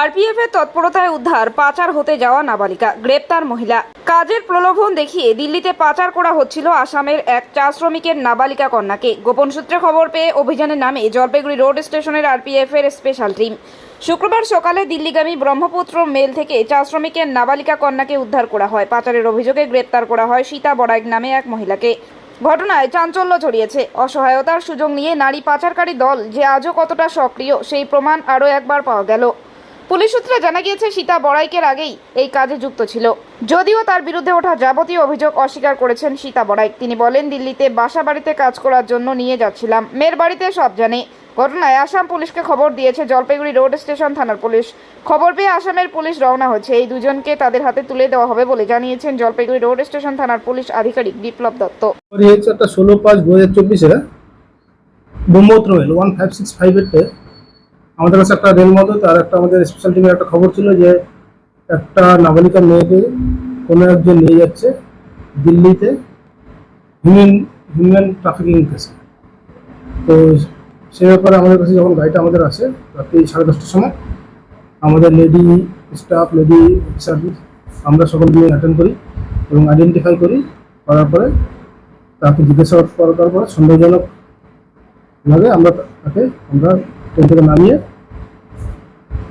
RPF এর তৎপরতায় উদ্ধার, পাচার হতে যাওয়া নাবালিকা, গ্রেপ্তার মহিলা। কাজের প্রলোভন দেখিয়ে দিল্লিতে পাচার করা হচ্ছিল আসামের এক চা শ্রমিকের নাবালিকা কন্যাকে। গোপন সূত্রে খবর পেয়ে অভিযানের নামে জলপাইগুড়ি রোড স্টেশনের আরপিএফ এর স্পেশাল টিম। শুক্রবার সকালে দিল্লিগামী ব্রহ্মপুত্র মেল থেকে চা শ্রমিকের নাবালিকা কন্যাকে উদ্ধার করা হয়। পাচারের অভিযোগে গ্রেপ্তার করা হয় সীতা বড়াইক নামে এক মহিলাকে। ঘটনায় চাঞ্চল্য ছড়িয়েছে। অসহায়তার সুযোগ নিয়ে নারী পাচারকারী দল যে আজও কতটা সক্রিয়, সেই প্রমাণ আরও একবার পাওয়া গেল। পুলিশ সূত্রে জানা গিয়েছে, সীতা বড়াইকের আগেই এই কাজে যুক্ত ছিল। যদিও তার বিরুদ্ধে ওঠা যাবতীয় অভিযোগ অস্বীকার করেছেন সীতা বড়াইক তিনি বলেন, দিল্লিতে বাসা বাড়িতে কাজ করার জন্য নিয়ে যাচ্ছিলাম। মেয়ের বাড়িতে সব জানে। ঘটনায় আসাম পুলিশকে খবর দিয়েছে, জলপাইগুড়ি রোড স্টেশন থানার পুলিশ। খবর পেয়ে আসামের পুলিশ রওনা হয়েছে। এই দুজনকে তাদের হাতে তুলে দেওয়া হবে বলে জানিয়েছেন জলপাইগুড়ি রোড স্টেশন থানার পুলিশ আধিকারিক বিপ্লব দত্ত। ষোলো পাঁচ দু হাজার চব্বিশে ওয়ান ফাইভ সিক্স ফাইভ আমাদের কাছে একটা রেল মতো, তার একটা আমাদের স্পেশাল টিমের একটা খবর ছিল যে একটা নাবালিকা মেয়েকে কোনো একজন নিয়ে যাচ্ছে দিল্লিতে হিউম্যান হিউম্যান ট্রাফিকিং কেসে তো সে ব্যাপারে আমাদের কাছে যখন গাড়িটা আমাদের আসে রাত্রি সাড়ে দশটার সময়, আমাদের লেডি স্টাফ লেডি সার্ভিস আমরা সকল মিলে অ্যাটেন্ড করি এবং আইডেন্টিফাই করি, করার পরে তাকে জিজ্ঞাসাবাদ করার পর সন্দেহজনক ভাবে আমরা তাকে, আমরা ট্রেন থেকে নামিয়ে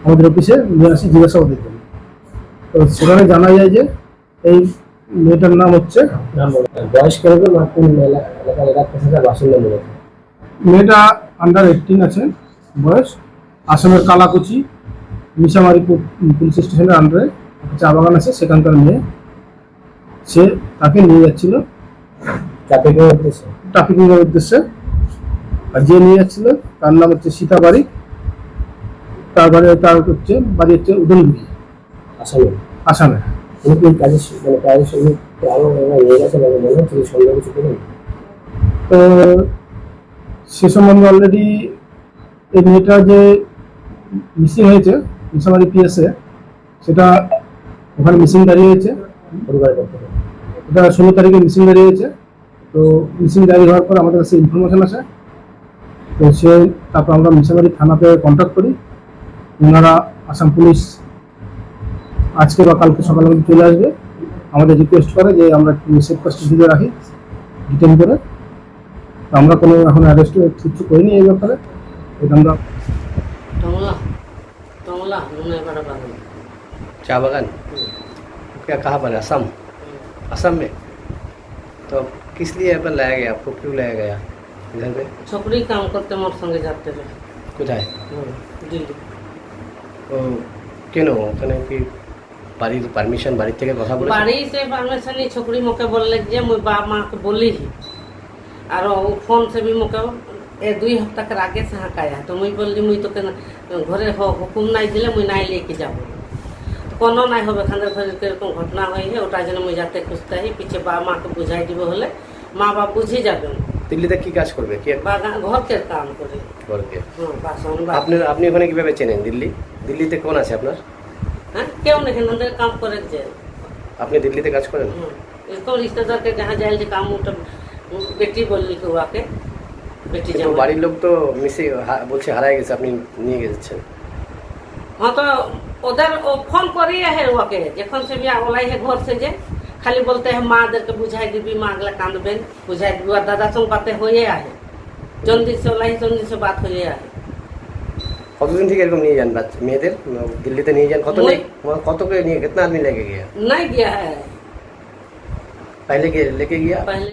আমাদের অফিসে নিয়ে আসি জিজ্ঞাসাবাদের জন্য তো সেখানে জানা যায় যে এই মেয়েটার নাম হচ্ছে মেয়েটা আন্ডার এইটিন আছে বয়স। আসামের কালাকুচি মিশামারি পুলিশ স্টেশনের আন্ডারে চা বাগান আছে সেখানকার মেয়ে। সে তাকে নিয়ে যাচ্ছিল ট্রাফিকের উদ্দেশ্যে। ট্রাফিকিং এর উদ্দেশ্যে। আর যে নিয়ে যাচ্ছিল তার নাম হচ্ছে সীতা বাড়ি তার বাড়ি তার হচ্ছে বাড়ি হচ্ছে উদলগুড়ি আসামে? আসামে। কাজের মানে কাজের সঙ্গে আরও নিয়ে গেছে মানে হচ্ছে সন্দেহ কিছু করুন তো সে সম্বন্ধে অলরেডি এই মেয়েটা যে মিসিং হয়েছে মিশামারি পিএসএ সেটা ওখানে মিসিং দাঁড়িয়ে হয়েছে। পরিবারের পক্ষ থেকে? এটা ষোলো তারিখে মিসিং দাঁড়িয়ে হয়েছে। তো মিসিং দাঁড়িয়ে হওয়ার পর আমাদের কাছে ইনফরমেশন আসে। তো সে তারপর আমরা মিশামারি থানাতে কন্ট্যাক্ট করি ওনারা আসাম পুলিশ আজকে বা কালকে সকালে মধ্যে চলে আসবে আমাদের রিকোয়েস্ট করে যে আমরা একটু সেফ কাস্টডিতে রাখি ডিটেন করে তো আমরা কোনো এখন অ্যারেস্ট কিছু করিনি এই ব্যাপারে এটা আমরা टोंगला टोंगला उन्होंने बड़ा बाबू चाय बागान क्या कहाँ पर है? असम असम में तो किस लिए यहाँ पर लाया गया आपको क्यों लाया गया সকলেই কাম করতে আমার সঙ্গে যাতে কোথায়? দিল্লি। ও কেন? ওখানে কি বাড়ির পারমিশন বাড়ি থেকে কথা বলে বাড়িতে পারমিশন এই ছকরি মোকে বললে যে মুই বাপ মাকে বলি আর ফোন সে বি মোকে এ দুই হপ্তাহ আগে সাহাকায়া তো মুই বললি মুই তোকে ঘরে হুকুম নাই দিলে মুই নাই লেকে যাব? কোনো নাই হবে খানের ঘরের এরকম ঘটনা হয়ে ওটার জন্য মুই যাতে খুঁজতে পিছিয়ে বা মাকে বুঝাই দিব হলে মা বাপ বুঝে যাবেন। দিল্লিতে কি কাজ করবে? কি? ঘরকের কাম করে। ঘরকে। আপনি আপনি ওখানে কীভাবে চেনেন দিল্লি? দিল্লিতে কোন আছে আপনার? হ্যাঁ কেউ না কাম করে যে। আপনি দিল্লিতে কাজ করেন? এরকম রিশতেদারকে যাহা যায় যে কাম ওটা বেটি বললি কেউ আকে বেটি বাড়ির লোক তো মিসে বলছে হারায় গেছে আপনি নিয়ে গেছেন। হ্যাঁ তো ওদের ও ফোন করিয়ে হে ওকে যখন সে বিয়া ওলাই হে ঘর সে যে से जे खाली बोलते हैं माँ दर के बुझाई दीबी माँ अगला कांद बेन बुझाई दीबी और दादा संग बातें होए आहे जौन दिन से ओलाई जौन दिन से बात होए आहे কতদিন থেকে এরকম নিয়ে যান বাচ্চা মেয়েদের দিল্লিতে নিয়ে যান কত ওই- ले- কত के নিয়ে कितना आदमी लेके गया नहीं गया है पहले के लेके गया पहले